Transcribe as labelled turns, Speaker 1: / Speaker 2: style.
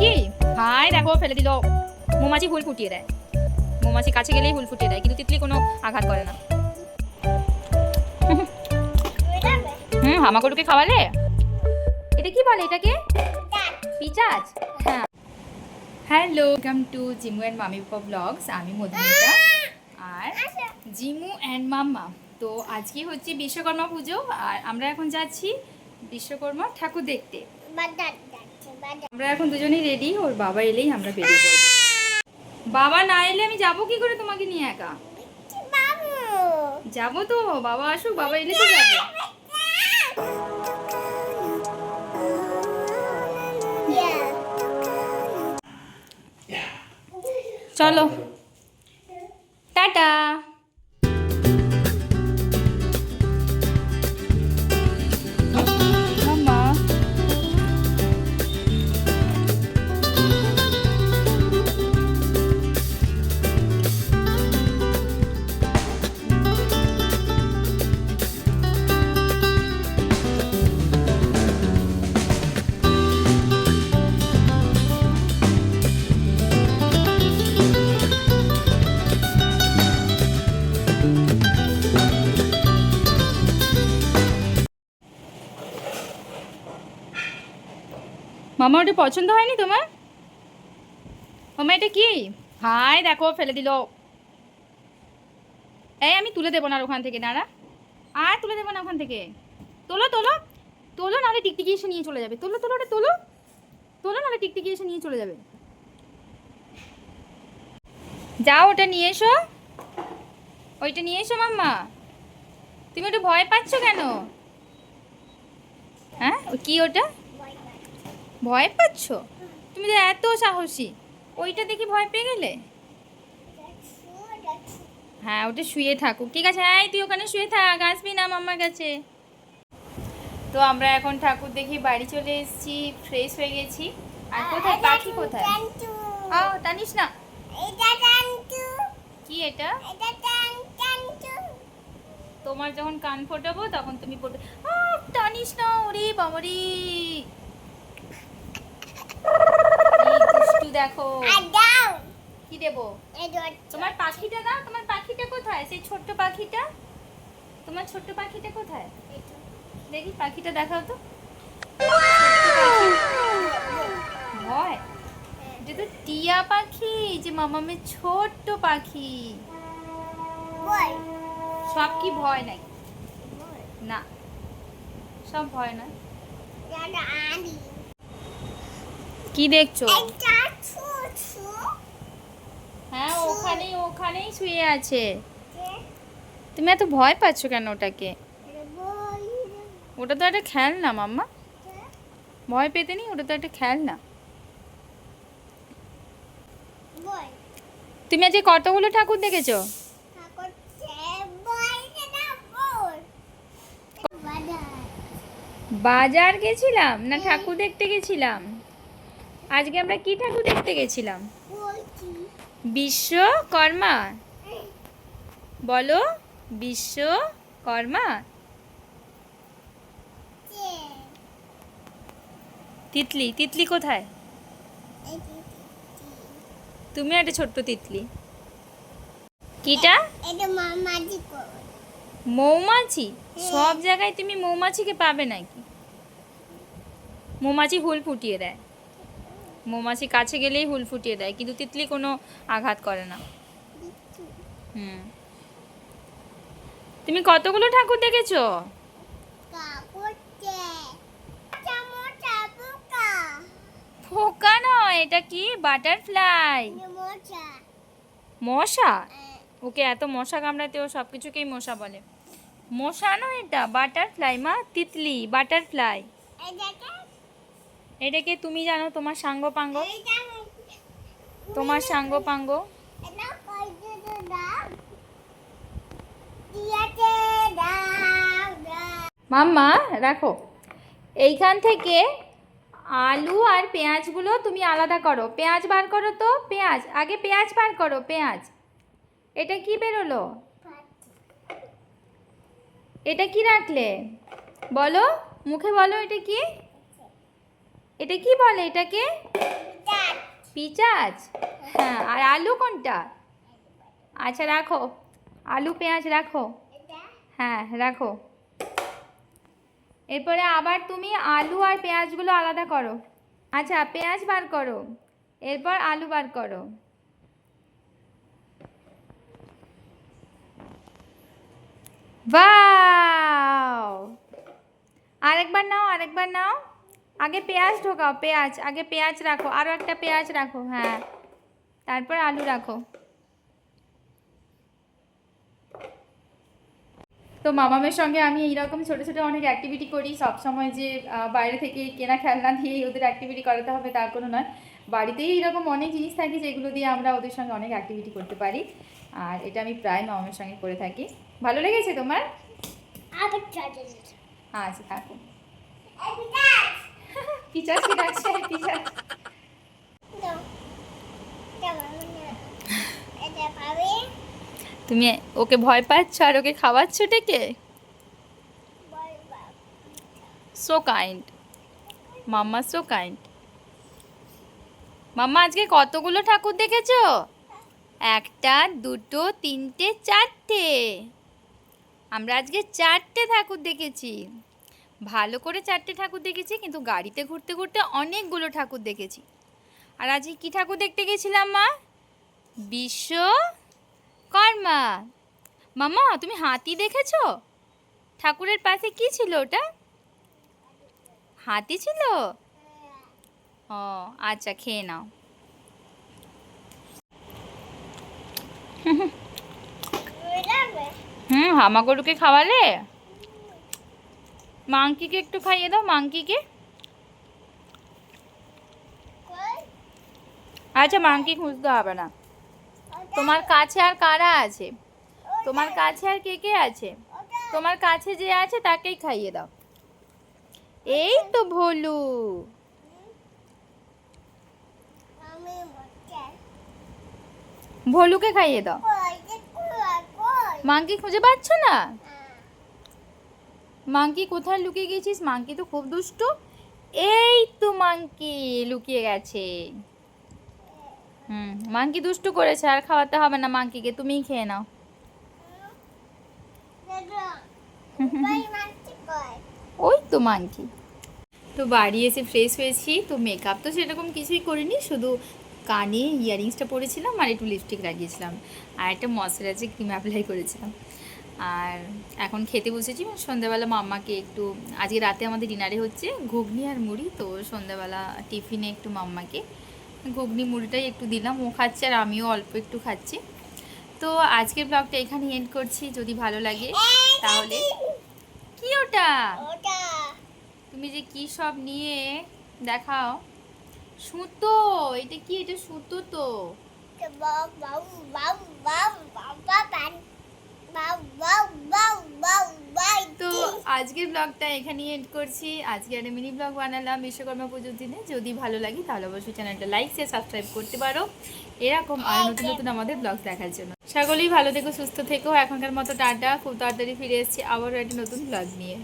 Speaker 1: কি? হাই দেখো, ফেলে দিল। মৌমাছি হুল ফুটিয়ে দেয়। মৌমাছি কাছে গেলেই হুল ফুটিয়ে দেয়, কিন্তু তিতলি কোনো আঘাত করে না। হুম হামাগরুকে খাওয়ালে? এটা কি বলে এটাকে? পিচাজ। হ্যাঁ। Hello welcome to Jimu and mummy papa vlogs আমি মধুমিতা। আর জিমু অ্যান্ড মাম্মা। তো আজকে হচ্ছে বিশ্বকর্মা পুজো, আর আমরা এখন যাচ্ছি বিশ্বকর্মা ঠাকুর দেখতে। আমরা এখন দুজনেই রেডি ওর বাবা এলেই আমরা বেরিয়ে পড়ব। বাবা না এলে আমি যাব কি করে তোমাকে নিয়ে একা? যাব তো, বাবা আসুক, বাবা এলে তো চলো। টাটা। মামা, ওটা পছন্দ হয়নি তোমার? মামা এটা কি? হাই, দেখো, ফেলে দিল। এই, আমি তুলে দেবো না ওখান থেকে, দাঁড়া। আর তুলে দেবো না ওখান থেকে। তোলো তোলো। তোলো, নাহলে টিকটিকি এসে নিয়ে চলে যাবে। তোলো তোলো, ওটা তোলো। তোলো, নাহলে টিকটিকি এসে নিয়ে চলে যাবে। যাও, ওটা নিয়ে এসো। ওইটা নিয়ে এসো, মাম্মা। তুমি ওটা ভয় পাচ্ছ কেন? হ্যাঁ কি ওটা? ভয় পাচ্ছ? তুমি তো এত সাহসী। ওইটা দেখি ভয় পেয়ে গেলে? হ্যাঁ ওটা শুয়ে থাকুক। ঠিক আছে এই তুই ওখানে শুয়ে থাক আসবি না মাম্মার কাছে। তো আমরা এখন ঠাকুর দেখি বাড়ি চলে এসেছি ফ্রেশ হয়ে গেছি। আর কোথায়? পাখি কোথায়? আ টানিস না। কি এটা? তোমার যখন কান ফোটাবো তখন তুমি ফোটো টানিস না ওরে বাবারে এই দুষ্টু দেখো। কি দেবো? তোমার পাখিটা দাও। তোমার পাখিটা কোথায়? সেই ছোট্ট পাখিটা? তোমার ছোট্ট পাখিটা কোথায়? দেখি পাখিটা দেখাও তো। ভয়। এটা তো টিয়া পাখি যে মামামের ছোট্ট পাখি। সব কি ভয় নাকি? না সব ভয় না কি দেখছ? হ্যাঁ ওখানেই ওখানেই শুয়ে আছে। তুমি এত ভয় পাচ্ছ কেন ওটাকে? ওটা তো একটা খেলনা মাম্মা। ভয় পেতে নি ওটা তো একটা খেলনা। তুমি আজকে কতগুলো ঠাকুর দেখেছ? বাজার। গেছিলাম না ঠাকুর দেখতে গেছিলাম? আজকে আমরা কি ঠাকুর দেখতে গেছিলাম? বিশ্বকর্মা। বলো বিশ্বকর্মা। তিতলি। তিতলি কোথায়? তুমি একটা ছোট্ট তিতলি। কিটা? মৌমাছি সব জায়গায় তুমি মৌমাছিকে পাবে নাকি? মৌমাছি হুল ফুটিয়ে দেয়। মৌমাছি কাছে গেলেই হুল ফুটিয়ে দেয় কিন্তু তিতলি কোনো আঘাত করে না। হুম। তুমি কতগুলো ঠাকুর দেখেছ? পোকা নয় এটা কি? বাটারফ্লাই। মশা। ওকে এত মশা কামড়াতে ও সব কিছুকেই মশা বলে। মশা নয় এটা বাটারফ্লাই। মা তিতলি বাটারফ্লাই। এটাকে তুমি জানো তোমার সাঙ্গ পাঙ্গ? তোমার সাঙ্গ পাঙ্গ? মাম্মা, রাখো। এইখান থেকে আলু আর পেঁয়াজগুলো তুমি আলাদা করো। পেঁয়াজ বার করো তো? পেঁয়াজ। আগে পেঁয়াজ বার করো, পেঁয়াজ। এটা কি বেরোলো? এটা কি রাখলে? বলো, মুখে বলো এটা কি? এটা কি বলে এটাকে? পিঁয়াজ হ্যাঁ আর আলু কোনটা? আচ্ছা রাখো। আলু পেঁয়াজ রাখো। হ্যাঁ রাখো। এরপরে আবার তুমি আলু আর পেঁয়াজগুলো আলাদা করো। আচ্ছা পেঁয়াজ বার করো। এরপর আলু বার করো। বাও আরেকবার নাও আরেকবার নাও। আগে পেঁয়াজ ঢোকাও পেঁয়াজ আগে পেঁয়াজ রাখো আরও একটা পেঁয়াজ রাখো হ্যাঁ। তারপর আলু রাখো। তো মামামের সঙ্গে আমি এইরকম ছোটো ছোটো অনেক অ্যাক্টিভিটি করি সব সময় যে বাইরে থেকে কেনা খেলনা দিয়েই ওদের অ্যাক্টিভিটি করাতে হবে তা কোনো নয়। বাড়িতেই এরকম অনেক জিনিস থাকে যেগুলো দিয়ে আমরা ওদের সঙ্গে অনেক অ্যাক্টিভিটি করতে পারি। আর এটা আমি প্রায় মামামের সঙ্গে করে থাকি। ভালো লেগেছে তোমার? আচ্ছা থাকো।
Speaker 2: এই বিকাশ
Speaker 1: ডাকছে পিচাস তুমি ওকে ভয় পাচ্ছ আর ওকে খাওয়াচ্ছ ডেকে so kind mamma so kind mamma আজকে কতগুলো ঠাকুর দেখেছ? একটা দুটো তিনটে চারটে। আমরা আজকে চারটে ঠাকুর দেখেছি। ভালো করে চারটে ঠাকুর দেখেছি কিন্তু গাড়িতে ঘুরতে ঘুরতে অনেকগুলো ঠাকুর দেখেছি। আর আজকে কি ঠাকুর দেখতে গেছিলাম মা? বিশ্ব কর্মা। মামা তুমি হাতি দেখেছ? ঠাকুরের পাশে কি ছিল ওটা? হাতি ছিল? ও আচ্ছা খেয়ে নাও। হুম হামাগরুকে খাওয়ালে? মাংকিকে একটু খাইয়ে দাও, মাংকিকে। আচ্ছা মাংকি খুঁজতে হবে না। তোমার কাছে আর কারা আছে? তোমার কাছে আর কে কে আছে? তোমার কাছে যে আছে, তাকেই খাইয়ে দাও। এই তো ভোলু। ভোলুকে খাইয়ে দাও। মাংকি খুঁজে পাচ্ছ না? মাংকি কোথায় লুকিয়ে গেছিস মাংকি তো খুব দুষ্টু। এই তো মাংকি লুকিয়ে গেছে। হুম মাংকি দুষ্টু করেছে, আর খাওয়াতে হবে না মাংকিকে তুমিই খেয়ে নাও। ওই তো মাংকি তো বাড়ি এসে ফ্রেশ হয়েছি, তো মেকআপ তো সেরকম কিছুই করিনি, শুধু কানে ইয়ারিংসটা পরেছিলাম আর একটু লিপস্টিক লাগিয়েছিলাম। আর একটা ময়শ্চারাইজার ক্রিম অ্যাপ্লাই করেছিলাম। আর এখন খেতে বসেছি সন্ধ্যাবেলা মাম্মাকে একটু আজকে রাতে আমাদের ডিনারে হচ্ছে ঘুগনি আর মুড়ি তো সন্ধ্যাবেলা টিফিনে একটু মাম্মাকে ঘুগনি মুড়িটাই একটু দিলাম ও খাচ্ছে আর আমিও অল্প একটু খাচ্ছি তো আজকের ব্লগটা এখানে এন্ড করছি যদি ভালো লাগে তাহলে কি ওটা তুমি যে কি সব নিয়ে দেখাও সুতো এটা কি এটা সুতো তো
Speaker 2: বাউ বাউ বাবা
Speaker 1: তো আজকের ব্লগটা এখানেই এন্ড করছি। আজকে একটা মিনি ব্লগ বানালাম বিশ্বকর্মা পুজোর দিনে। যদি ভালো লাগে তাহলে অবশ্যই চ্যানেলটা লাইক শেয়ার সাবস্ক্রাইব করতে পারো। এরকম আর নতুন নতুন আমাদের ব্লগ দেখার জন্য। সকলেই ভালো থেকো সুস্থ থেকো। এখনকার মতো টাটা। খুব তাড়াতাড়ি ফিরে এসেছি। আবারও একটা নতুন ব্লগ নিয়ে।